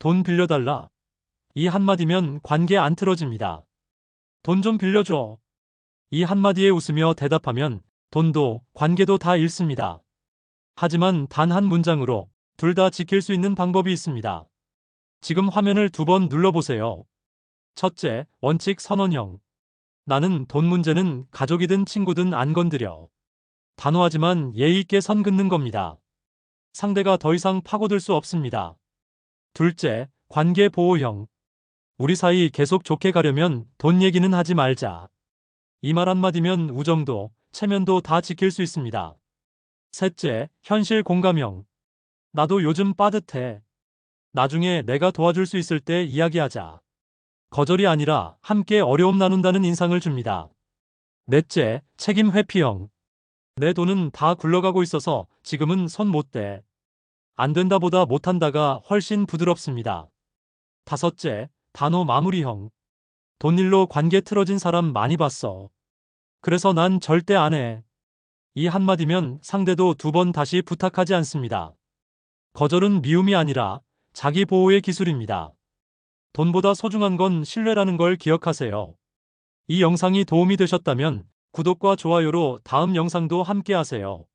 돈 빌려달라. 이 한마디면 관계 안 틀어집니다. 돈 좀 빌려줘. 이 한마디에 웃으며 대답하면 돈도 관계도 다 잃습니다. 하지만 단 한 문장으로 둘 다 지킬 수 있는 방법이 있습니다. 지금 화면을 두 번 눌러보세요. 첫째, 원칙 선언형. 나는 돈 문제는 가족이든 친구든 안 건드려. 단호하지만 예의 있게 선 긋는 겁니다. 상대가 더 이상 파고들 수 없습니다. 둘째, 관계 보호형. 우리 사이 계속 좋게 가려면 돈 얘기는 하지 말자. 이 말 한마디면 우정도, 체면도 다 지킬 수 있습니다. 셋째, 현실 공감형. 나도 요즘 빠듯해. 나중에 내가 도와줄 수 있을 때 이야기하자. 거절이 아니라 함께 어려움 나눈다는 인상을 줍니다. 넷째, 책임 회피형. 내 돈은 다 굴러가고 있어서 지금은 손 못 대. 안 된다보다 못한다가 훨씬 부드럽습니다. 다섯째, 단호 마무리형. 돈 일로 관계 틀어진 사람 많이 봤어. 그래서 난 절대 안 해. 이 한마디면 상대도 두 번 다시 부탁하지 않습니다. 거절은 미움이 아니라 자기 보호의 기술입니다. 돈보다 소중한 건 신뢰라는 걸 기억하세요. 이 영상이 도움이 되셨다면 구독과 좋아요로 다음 영상도 함께 하세요.